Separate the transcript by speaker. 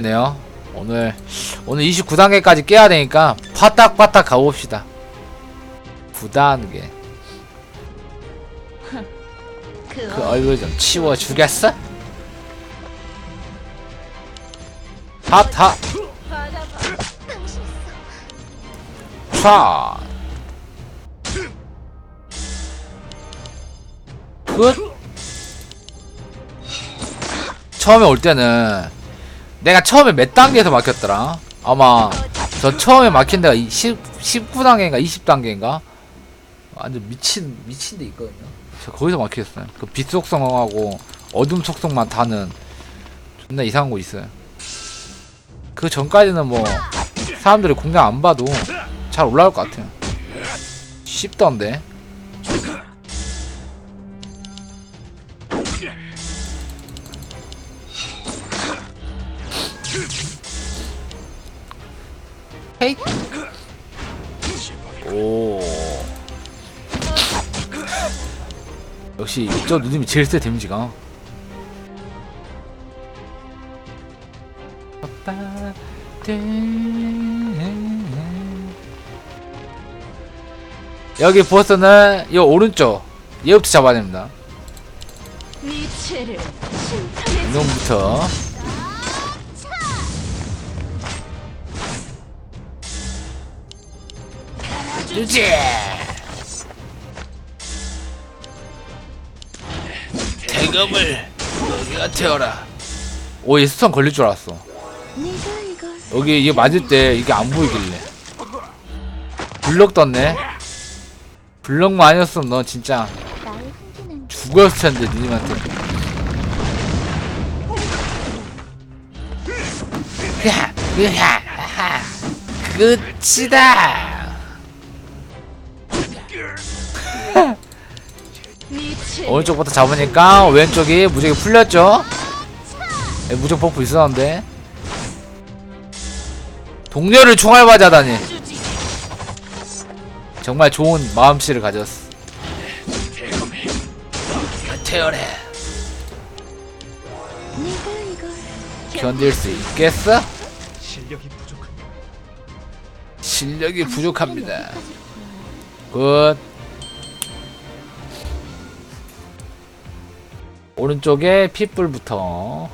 Speaker 1: 네요. 오늘 오늘 29단계까지 깨야 되니까 파닥파닥 가봅시다. 9단계. 그그 얼굴 좀 치워 주겠어?
Speaker 2: 당신
Speaker 1: 촤 굿. 처음에 올 때는 내가 처음에 몇 단계에서 막혔더라? 아마 저 처음에 막힌 데가 10, 19단계인가 20단계인가? 완전 미친 미친 데 있거든요. 저 거기서 막혔어요. 그 빛 속성하고 어둠 속성만 타는 존나 이상한 거 있어요. 그 전까지는 뭐 사람들이 공략 안 봐도 잘 올라올 것 같아요. 쉽던데 헤이 오. 역시 저 누님이 제일 세 데미지가. 여기 보스는 이 오른쪽 얘부터 잡아야 됩니다.
Speaker 2: 네
Speaker 1: 운동부터 주지? 대검을 너희가 태워라. 오얘 스턴 걸릴 줄 알았어.
Speaker 2: 네가 이걸
Speaker 1: 여기 이게 맞을 때 이게 안 보이길래. 블럭 떴네. 블럭만 아니었으면 너 진짜
Speaker 2: 나의 흥분한
Speaker 1: 죽었을 텐데 누님한테. 으하 으하 하하 끝이다 오른쪽부터 잡으니까 왼쪽이 무적이 풀렸죠? 예, 무적 버프 있었는데? 동료를 총알맞이하다니.
Speaker 2: 주지.
Speaker 1: 정말 좋은 마음씨를 가졌어.
Speaker 2: 이걸
Speaker 1: 견딜 수 있겠어?
Speaker 3: 실력이 부족한
Speaker 1: 실력이 부족합니다. 굿 오른쪽에 핏불부터